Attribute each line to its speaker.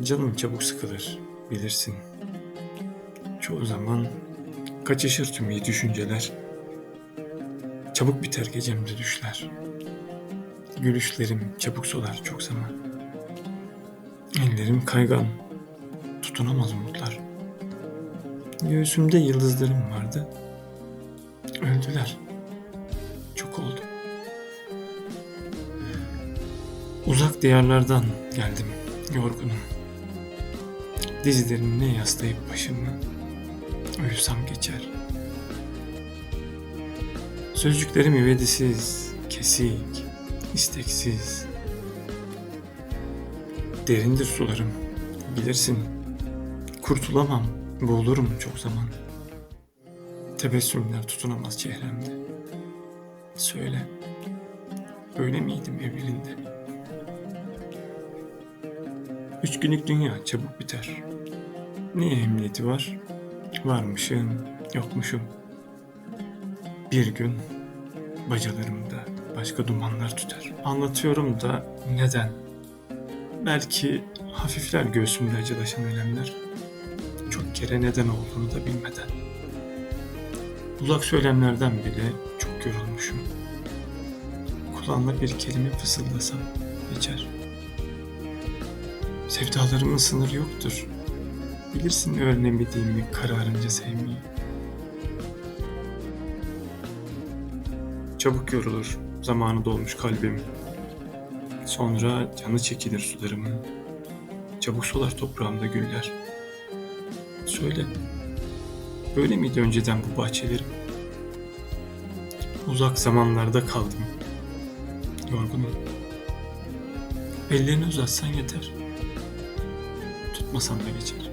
Speaker 1: Canım çabuk sıkılır, bilirsin. Çoğu zaman kaçışır tüm iyi düşünceler. Çabuk biter gecemde düşler. Gülüşlerim çabuk solar çok zaman. Ellerim kaygan, tutunamaz umutlar. Göğsümde yıldızlarım vardı. Öldüler. Çok oldu. Uzak diyarlardan geldim yorgunum. Dizlerimle yaslayıp başımı uyusam geçer. Sözcüklerim üvedisiz, kesik, isteksiz. Derindir sularım, bilirsin. Kurtulamam, boğulurum çok zaman. Tebessümler tutunamaz çehremde. Söyle, öyle miydim evvelinde? Üç günlük dünya çabuk biter. Ne emniyeti var? Varmışım, yokmuşum. Bir gün bacalarımda başka dumanlar tüter. Anlatıyorum da neden? Belki hafifler göğsümde acılaşan elemler. Çok kere neden olduğunu da bilmeden. Uzak söylemlerden bile çok yorulmuşum. Kulağına bir kelime fısıldasam geçer. Sevdalarımın sınırı yoktur. Bilirsin öğrenemediğimi kararınca sevmeyi. Çabuk yorulur, zamanı dolmuş kalbim. Sonra canı çekilir sularımın. Çabuk solar toprağımda güller. Söyle, böyle miydi önceden bu bahçelerim? Uzak zamanlarda kaldım. Yorgunum. Ellerini uzatsan yeter. Tutmasan da geçer.